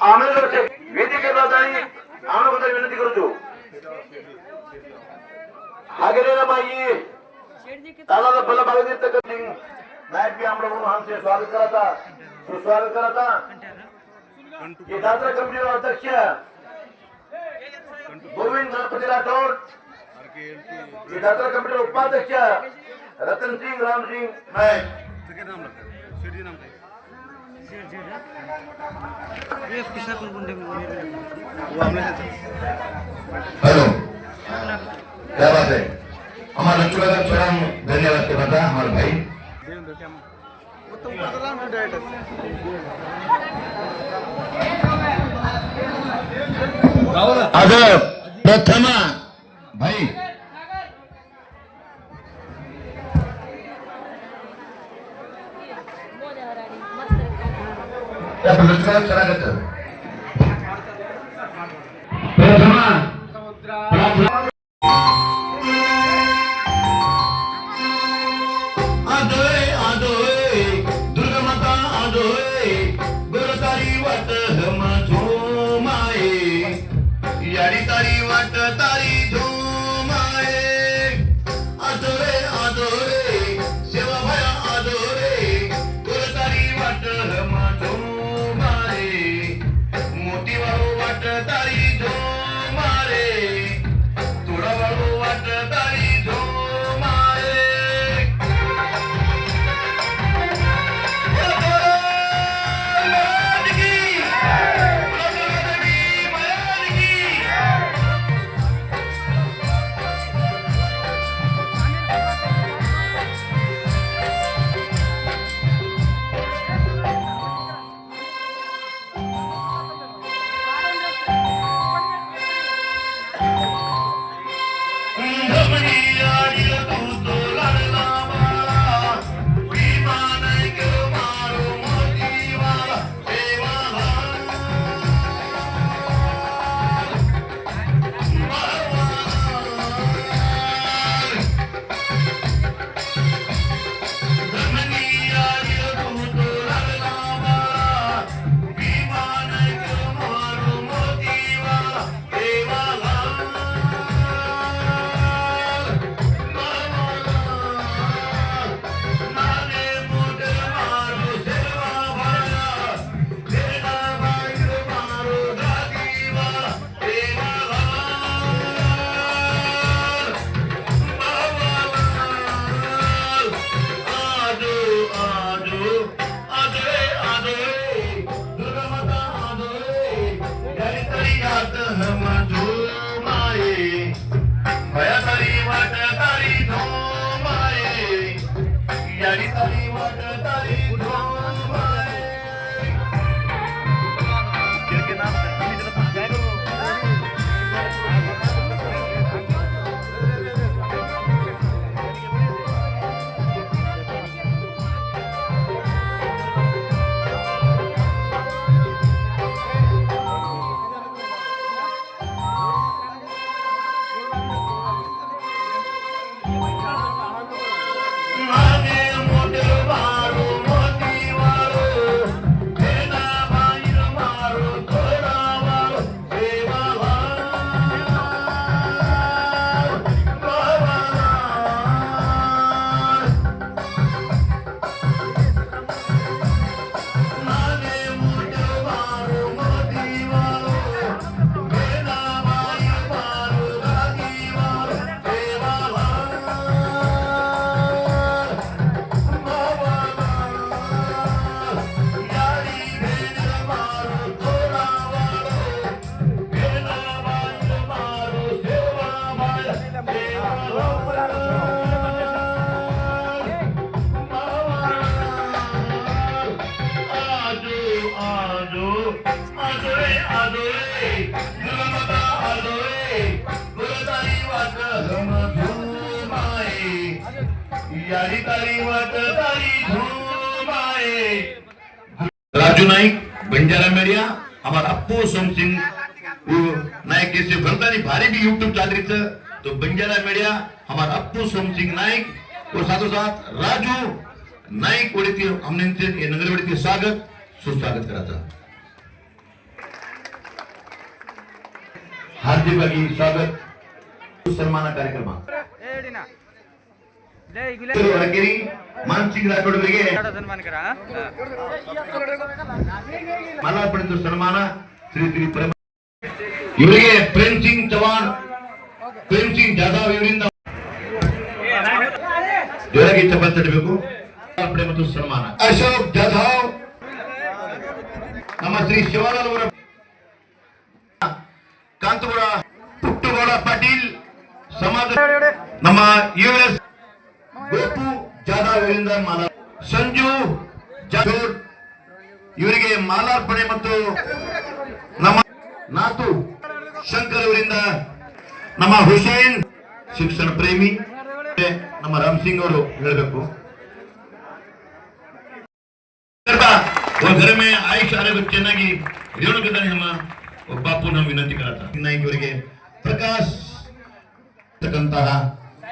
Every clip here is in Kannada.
આનંદ છે વેદી કરવા જાણી આનો બધા વિનંતી કરું છું હાગરેલા બાઈએ તાલાલા ભલા ભાગ દેત કરી નાયક બી આપણે હું હાંસે સ્વાગત કરતા સુસ્વાગત કરતા ये दादरा कंपनी अध्यक्ष गोविंद गणपति राठौर ये दादरा कंपनी उपाध्यक्ष रतन सिंह राम सिंह मैं नाम हेलो। क्या बात है? हमारे चुनाव चरम धन्यवाद के बता हमारे भाई। अगर प्रथमा, भाई vai entrar né? वाटन माझो माये. भया तरी वाट तारी धो माये. यारी तरी वाट तारी राजू नाईक बंजारा मीडिया हमारा अप्पू सोम सिंह वो नायक जैसे भरतानी भारी भी यूट्यूब चल रही था तो बंजारा मीडिया हमारा अप्पू सोम सिंह नायक और साथों साथ राजू नाइक वड़ी थी हमने इनसे ये नगर वड़ती स्वागत सुस्वागत था ಹಾರ್ದಿಕವಾಗಿ ಸ್ವಾಗತ ಸನ್ಮಾನ ಕಾರ್ಯಕ್ರಮ ಹೊರಗಿರಿ ಮಾನಸಿಕ ರಾಠೋಡ್ರಿಗೆ ಮಾಲಾರ್ಪಣೆ ಸನ್ಮಾನ ಶ್ರೀ ಶ್ರೀ ಪರಮ ಇವರಿಗೆ ಪ್ರೇಮ್ ಸಿಂಗ್ ಚವಾನ್ ಪ್ರೇಮ್ ಸಿಂಗ್ ಜಾಧವ್ ಇವರಿಂದ ಜೋರಾಗಿ ಚಪ್ಪತ್ತಿಡಬೇಕು ಮಾಲಾರ್ಪಣೆ ಮತ್ತು ಸನ್ಮಾನ ಅಶೋಕ್ ಜಾಧವ್ ನಮ್ಮ ಶ್ರೀ ಶಿವಾನಂದ ಅವರ ಕಾಂತಗೌಡ ಪುಟ್ಟಗೌಡ ಪಾಟೀಲ್ ಸಮಾಜ ನಮ್ಮ ಯು ಎಸ್ ಗೋಪು ಜಾಧವ್ ಇವರಿಂದ ಮಾಲಾ ಸಂಜು ಜಾಧವ್ ಇವರಿಗೆ ಮಾಲಾರ್ಪಣೆ ಮತ್ತು ನಮ್ಮ ನಾತು ಶಂಕರ್ ಅವರಿಂದ ನಮ್ಮ ಹುಸೇನ್ ಶಿಕ್ಷಣ ಪ್ರೇಮಿ ಮತ್ತೆ ನಮ್ಮ ರಾಮ್ ಸಿಂಗ್ ಅವರು ಹೇಳಬೇಕು वो घर में आयुष आरोग्य ಚೆನ್ನಾಗಿ ರೇಣುಕದಾನಿ ನಮ್ಮ ಬಾಪು ನಮ್ಮ ವಿನಂತಿ ಕರತ ನಾಯ್ಕ ಅವರಿಗೆ ಪ್ರಕಾಶ್ ತಕ್ಕಂತಹ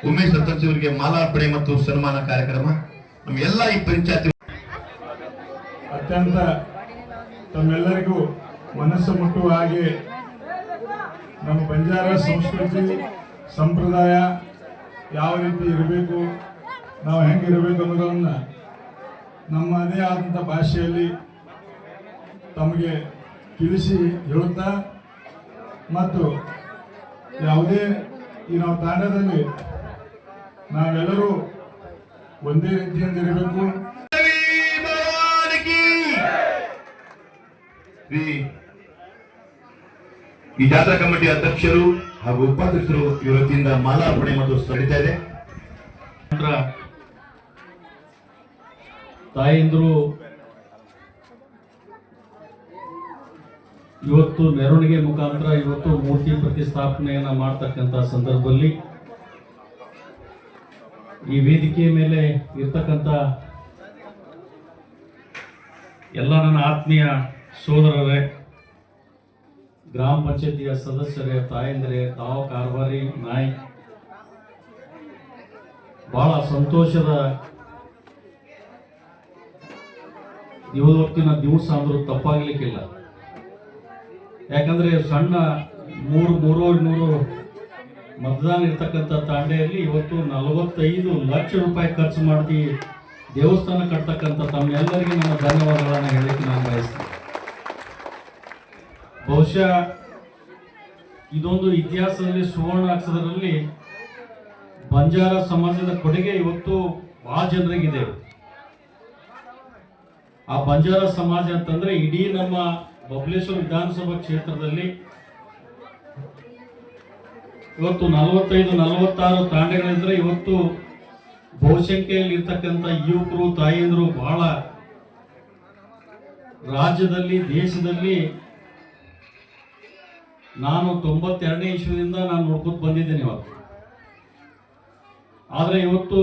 ಉಮೇಶ್ ಅವರಿಗೆ ಮಾಲಾರ್ಪಣೆ ಮತ್ತು ಸನ್ಮಾನ ಕಾರ್ಯಕ್ರಮ. ನಮ್ಮ ಈ ಪಂಚಾಯತಿ ಅತ್ಯಂತ ತಮ್ಮೆಲ್ಲರಿಗೂ ಮನಸ್ಸು ಮುಟ್ಟುವ ಹಾಗೆ ನಮ್ಮ ಬಂಜಾರ ಸಂಸ್ಕೃತಿ ಸಂಪ್ರದಾಯ ಯಾವ ರೀತಿ ಇರಬೇಕು, ನಾವು ಹೆಂಗಿರಬೇಕು ಅನ್ನೋದನ್ನು ನಮ್ಮದೇ ಆದಂಥ ಭಾಷೆಯಲ್ಲಿ ತಮಗೆ ತಿಳಿಸಿ ಹೇಳುತ್ತಾ? ಮತ್ತು ಯಾವುದೇ ಈ ನಾವು ತಾಂಡದಲ್ಲಿ ನಾವೆಲ್ಲರೂ ಒಂದೇ ರೀತಿಯಿಂದ ಇರಬೇಕು. ಈ- ಈ ಜಾತ್ರಾ ಕಮಿಟಿ ಅಧ್ಯಕ್ಷರು ಹಾಗೂ ಉಪಾಧ್ಯಕ್ಷರು ಇವತ್ತಿಂದ ಮಾಲಾರ್ಪಣೆ ಮತ್ತು ನಡೀತಾ ಇದೆ. ನಂತರ ತಾಯಂದ್ರು ಇವತ್ತು ಮೆರವಣಿಗೆ ಮುಖಾಂತರ ಇವತ್ತು ಮೂರ್ತಿ ಪ್ರತಿಷ್ಠಾಪನೆಯನ್ನು ಮಾಡ್ತಕ್ಕಂಥ ಸಂದರ್ಭದಲ್ಲಿ ಈ ವೇದಿಕೆಯ ಮೇಲೆ ಇರ್ತಕ್ಕಂಥ ಎಲ್ಲ ನನ್ನ ಆತ್ಮೀಯ ಸೋದರರೇ, ಗ್ರಾಮ ಪಂಚಾಯತಿಯ ಸದಸ್ಯರೇ, ತಾಯಂದಿರೇ, ತಾವು ಕಾರ್ಬಾರಿ ನಾಯಕ್ ಬಹಳ ಸಂತೋಷದ ಇವತ್ತಿನ ದಿವಸ ಅಂದ್ರೂ ತಪ್ಪಾಗ್ಲಿಕ್ಕಿಲ್ಲ. ಯಾಕಂದ್ರೆ ಸಣ್ಣ ಮೂರು ಮೂರು ನೂರು ಮತದಾನ ಇರ್ತಕ್ಕಂಥ ತಾಂಡೆಯಲ್ಲಿ ಇವತ್ತು ನಲವತ್ತೈದು ಲಕ್ಷ ರೂಪಾಯಿ ಖರ್ಚು ಮಾಡಿ ದೇವಸ್ಥಾನ ಕಟ್ತಕ್ಕಂಥ ತಮ್ಮೆಲ್ಲರಿಗೂ ನನ್ನ ಧನ್ಯವಾದಗಳನ್ನು ಹೇಳಕ್ಕೆ ನಾನು ಬಯಸ್ತೀನಿ. ಬಹುಶಃ ಇದೊಂದು ಇತಿಹಾಸದಲ್ಲಿ ಸುವರ್ಣ ಅಕ್ಷರದಲ್ಲಿ ಬಂಜಾರ ಸಮಾಜದ ಕೊಡುಗೆ ಇವತ್ತು ಬಹಳ ಜನರಿಗಿದೆ. ಆ ಬಂಜಾರ ಸಮಾಜ ಅಂತಂದ್ರೆ ಇಡೀ ನಮ್ಮ ಬಬಲೇಶ್ವರ ವಿಧಾನಸಭಾ ಕ್ಷೇತ್ರದಲ್ಲಿ ಇವತ್ತು ನಲವತ್ತೈದು, ನಲವತ್ತಾರು ತಾಂಡೆಗಳಿದ್ರೆ ಇವತ್ತು ಬಹುಸಂಖ್ಯೆಯಲ್ಲಿ ಇರ್ತಕ್ಕಂಥ ಯುವಕರು, ತಾಯಂದಿರು ಬಹಳ ರಾಜ್ಯದಲ್ಲಿ, ದೇಶದಲ್ಲಿ ನಾನು ತೊಂಬತ್ತೆರಡನೇ ಇಶ್ವದಿಂದ ನಾನು ನೋಡ್ಕೊತ ಬಂದಿದ್ದೇನೆ ಇವತ್ತು. ಆದರೆ ಇವತ್ತು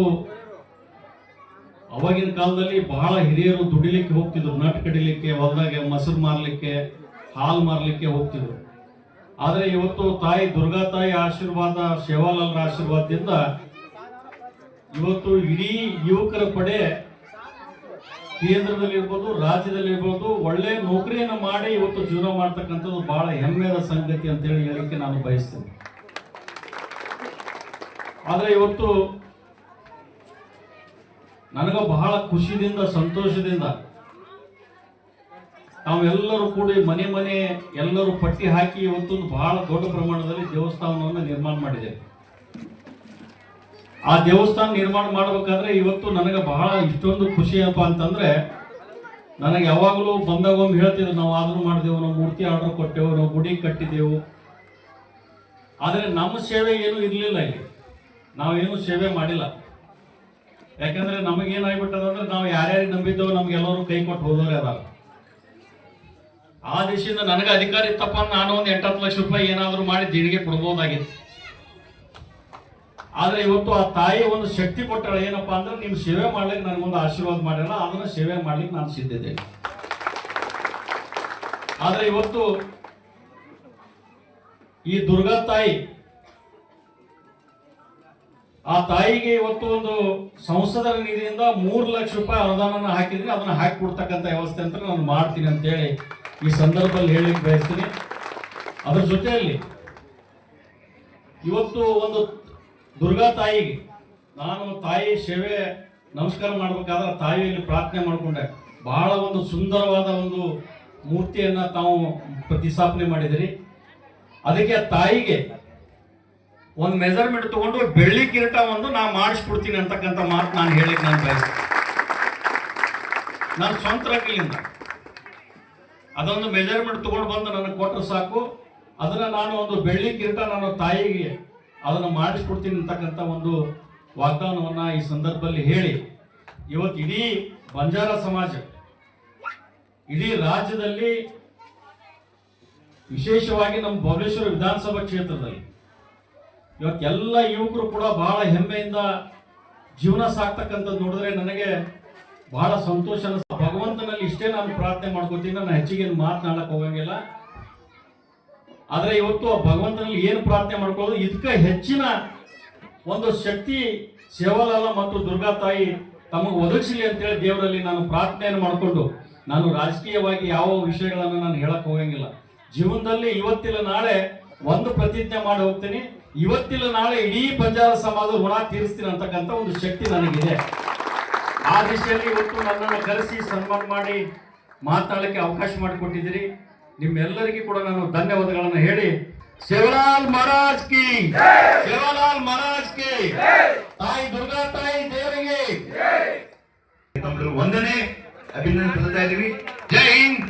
ಅವಾಗಿನ ಕಾಲದಲ್ಲಿ ಬಹಳ ಹಿರಿಯರು ದುಡಿಲಿಕ್ಕೆ ಹೋಗ್ತಿದ್ರು, ನಟ್ ಕಡಿಲಿಕ್ಕೆ, ಹೊಲದಾಗ ಮೊಸರು ಮಾರಲಿಕ್ಕೆ, ಹಾಲು ಮಾರಲಿಕ್ಕೆ ಹೋಗ್ತಿದ್ರು. ಆದರೆ ಇವತ್ತು ತಾಯಿ, ದುರ್ಗಾ ತಾಯಿ ಆಶೀರ್ವಾದ ಶೇವಾಲಾಲ್ರ ಆಶೀರ್ವಾದದಿಂದ ಇವತ್ತು ಇಡೀ ಯುವಕರ ಪಡೆ ಕೇಂದ್ರದಲ್ಲಿ ಇರ್ಬೋದು, ರಾಜ್ಯದಲ್ಲಿ ಇರ್ಬೋದು, ಒಳ್ಳೆ ನೌಕರಿಯನ್ನು ಮಾಡಿ ಇವತ್ತು ಜೀವನ ಮಾಡ್ತಕ್ಕಂಥದ್ದು ಬಹಳ ಹೆಮ್ಮೆಯ ಸಂಗತಿ ಅಂತೇಳಿ ಹೇಳಿಕೆ ನಾನು ಬಯಸ್ತೇನೆ. ಆದರೆ ಇವತ್ತು ನನಗ ಬಹಳ ಖುಷಿದಿಂದ, ಸಂತೋಷದಿಂದ ನಾವೆಲ್ಲರೂ ಕೂಡಿ ಮನೆ ಮನೆ ಎಲ್ಲರೂ ಪಟ್ಟಿ ಹಾಕಿ ಇವತ್ತು ಬಹಳ ದೊಡ್ಡ ಪ್ರಮಾಣದಲ್ಲಿ ದೇವಸ್ಥಾನವನ್ನು ನಿರ್ಮಾಣ ಮಾಡಿದ್ದೇವೆ ಆ ದೇವಸ್ಥಾನ ನಿರ್ಮಾಣ ಮಾಡಬೇಕಾದ್ರೆ ಇವತ್ತು ನನಗೆ ಬಹಳ ಇಷ್ಟೊಂದು ಖುಷಿ ಏನಪ್ಪ ಅಂತಂದ್ರೆ, ನನಗೆ ಯಾವಾಗಲೂ ಬಂದಾಗ ಒಮ್ಮೆ ಹೇಳ್ತಿದ್ರು, ನಾವು ಆದರೂ ಮಾಡಿದೆವು, ನಾವು ಮೂರ್ತಿ ಆರ್ಡರ್ ಕೊಟ್ಟೆವು, ನಾವು ಗುಡಿ ಕಟ್ಟಿದೆವು. ಆದರೆ ನಮ್ಮ ಸೇವೆ ಏನೂ ಇರಲಿಲ್ಲ ಇಲ್ಲಿ. ನಾವೇನು ಸೇವೆ ಮಾಡಿಲ್ಲ. ಯಾಕಂದ್ರೆ ನಮಗೇನಾಗ್ಬಿಟ್ಟದ ಅಂದ್ರೆ ನಾವು ಯಾರ್ಯಾರಿಗೆ ನಂಬಿದ್ದೇವೆ ನಮ್ಗೆಲ್ಲರೂ ಕೈ ಕೊಟ್ಟು ಹೋದವ್ರೆ ಅದಾರ. ಆ ದಿಶೆಯಿಂದ ನನಗೆ ಅಧಿಕಾರ ಇತ್ತಪ್ಪ ನಾನು ಒಂದು ಎಂಟತ್ತು ಲಕ್ಷ ರೂಪಾಯಿ ಏನಾದರೂ ಮಾಡಿ ದೇಣಿಗೆ ಕೊಡ್ಬೋದಾಗಿತ್ತು. ಆದ್ರೆ ಇವತ್ತು ಆ ತಾಯಿ ಒಂದು ಶಕ್ತಿ ಕೊಟ್ಟಾಳೆ. ಏನಪ್ಪಾ ಅಂದ್ರೆ ನಿಮ್ ಸೇವೆ ಮಾಡ್ಲಿಕ್ಕೆ ನನಗೊಂದು ಆಶೀರ್ವಾದ ಮಾಡಿಲ್ಲ ಅದನ್ನ ಸೇವೆ ಮಾಡ್ಲಿಕ್ಕೆ ನಾನು ಸಿದ್ಧಿದ್ದೇನೆ ಆದ್ರೆ ಇವತ್ತು ಈ ದುರ್ಗಾ ತಾಯಿ ಆ ತಾಯಿಗೆ ಇವತ್ತು ಒಂದು ಸಂಸದರ ನಿಧಿಯಿಂದ ಮೂರು ಲಕ್ಷ ರೂಪಾಯಿ ಅನುದಾನ ಹಾಕಿದ್ರೆ ಅದನ್ನ ಹಾಕಿ ಕೊಡ್ತಕ್ಕಂಥ ವ್ಯವಸ್ಥೆ ಅಂತ ನಾನು ಮಾಡ್ತೀನಿ ಅಂತೇಳಿ ಈ ಸಂದರ್ಭದಲ್ಲಿ ಹೇಳಿಕ್ ಬಯಸ್ತೀನಿ. ಅದ್ರ ಜೊತೆಯಲ್ಲಿ ಇವತ್ತು ಒಂದು ದುರ್ಗಾ ತಾಯಿಗೆ ನಾನು ತಾಯಿ ಸೇವೆ ನಮಸ್ಕಾರ ಮಾಡ್ಬೇಕಾದ್ರೆ ತಾಯಿಯಲ್ಲಿ ಪ್ರಾರ್ಥನೆ ಮಾಡಿಕೊಂಡೆ. ಬಹಳ ಒಂದು ಸುಂದರವಾದ ಒಂದು ಮೂರ್ತಿಯನ್ನ ತಾವು ಪ್ರತಿಸ್ಥಾಪನೆ ಮಾಡಿದಿರಿ. ಅದಕ್ಕೆ ತಾಯಿಗೆ ಒಂದು ಮೆಜರ್ಮೆಂಟ್ ತಗೊಂಡು ಬೆಳ್ಳಿ ಕಿರೀಟ ಒಂದು ನಾ ಮಾಡಿಸ್ಬಿಡ್ತೀನಿ ಅಂತಕ್ಕಂಥ ಮಾತು ನಾನು ಹೇಳಿಕ್ ನಾನು ಬಯಸ್ತೀನಿ. ನಾನು ಸ್ವಂತ ರಕ್ಕಿಲಿಂದ ಅದೊಂದು ಮೆಜರ್ಮೆಂಟ್ ತಗೊಂಡು ಬಂದು ನನಗೆ ಕೊಟ್ಟರೆ ಸಾಕು. ಅದನ್ನ ನಾನು ಒಂದು ಬೆಳ್ಳಿ ಕಿರೀಟ ನಾನು ತಾಯಿಗೆ ಅದನ್ನು ಮಾಡಿಸ್ಕೊಡ್ತೀನಿ ಅಂತಕ್ಕಂಥ ಒಂದು ವಾಗ್ದಾನವನ್ನು ಈ ಸಂದರ್ಭದಲ್ಲಿ ಹೇಳಿ. ಇವತ್ತು ಇಡೀ ಬಂಜಾರ ಸಮಾಜ, ಇಡೀ ರಾಜ್ಯದಲ್ಲಿ ವಿಶೇಷವಾಗಿ ನಮ್ಮ ಭುವನೇಶ್ವರ ವಿಧಾನಸಭಾ ಕ್ಷೇತ್ರದಲ್ಲಿ ಇವತ್ತು ಎಲ್ಲ ಯುವಕರು ಕೂಡ ಬಹಳ ಹೆಮ್ಮೆಯಿಂದ ಜೀವನ ಸಾಕ್ತಕ್ಕಂಥದ್ದು ನೋಡಿದ್ರೆ ನನಗೆ ಬಹಳ ಸಂತೋಷ ಅನಿಸ್ತು ಭಗವಂತನಲ್ಲಿ ಇಷ್ಟೇ ನಾನು ಪ್ರಾರ್ಥನೆ ಮಾಡ್ಕೋತೀನಿ, ನಾನು ಹೆಚ್ಚಿಗೆ ಮಾತನಾಡಕ್ ಹೋಗಂಗಿಲ್ಲ. ಆದರೆ ಇವತ್ತು ಭಗವಂತನಲ್ಲಿ ಏನು ಪ್ರಾರ್ಥನೆ ಮಾಡ್ಕೊಳ್ಳೋದು? ಇದಕ್ಕೆ ಹೆಚ್ಚಿನ ಒಂದು ಶಕ್ತಿ ಸೇವಾಲಾಲ ಮತ್ತು ದುರ್ಗಾ ತಾಯಿ ತಮಗೆ ಒದಗಿಸಲಿ ಅಂತೇಳಿ ದೇವರಲ್ಲಿ ನಾನು ಪ್ರಾರ್ಥನೆಯನ್ನು ಮಾಡಿಕೊಂಡು ನಾನು ರಾಜಕೀಯವಾಗಿ ಯಾವ ವಿಷಯಗಳನ್ನು ನಾನು ಹೇಳಕ್ ಹೋಗಂಗಿಲ್ಲ. ಜೀವನದಲ್ಲಿ ಇವತ್ತಿಲ್ಲ, ನಾಳೆ ಒಂದು ಪ್ರತಿಜ್ಞೆ ಮಾಡಿ ಹೋಗ್ತೀನಿ. ಇವತ್ತಿಲ್ಲ ನಾಳೆ ಇಡೀ ಬಂಜಾರ ಸಮಾಜ ಋಣ ತೀರಿಸ್ತೀನಿ ಅಂತಕ್ಕಂಥ ಒಂದು ಶಕ್ತಿ ನನಗಿದೆ. ಆ ದಿಶೆಯಲ್ಲಿ ಇವತ್ತು ನನ್ನನ್ನು ಕರೆಸಿ ಸನ್ಮಾನ ಮಾಡಿ ಮಾತನಾಡಲಿಕ್ಕೆ ಅವಕಾಶ ಮಾಡಿಕೊಟ್ಟಿದ್ದೀರಿ. ನಿಮ್ಮೆಲ್ಲರಿಗೂ ಕೂಡ ನಾನು ಧನ್ಯವಾದಗಳನ್ನು ಹೇಳಿ. ಶಿವಲಾಲ್ ಮಹಾರಾಜ್ ಕಿ. ಶಿವಲಾಲ್ ಮಹಾರಾಜ್ ಕಿ. ತಾಯಿ ದುರ್ಗಾ ತಾಯಿ ದೇವರಿಗೆ. ಒಂದನೇ ಅಭಿನಂದನೆ ಇದ್ದೀವಿ. ಜೈ ಹಿಂದ್.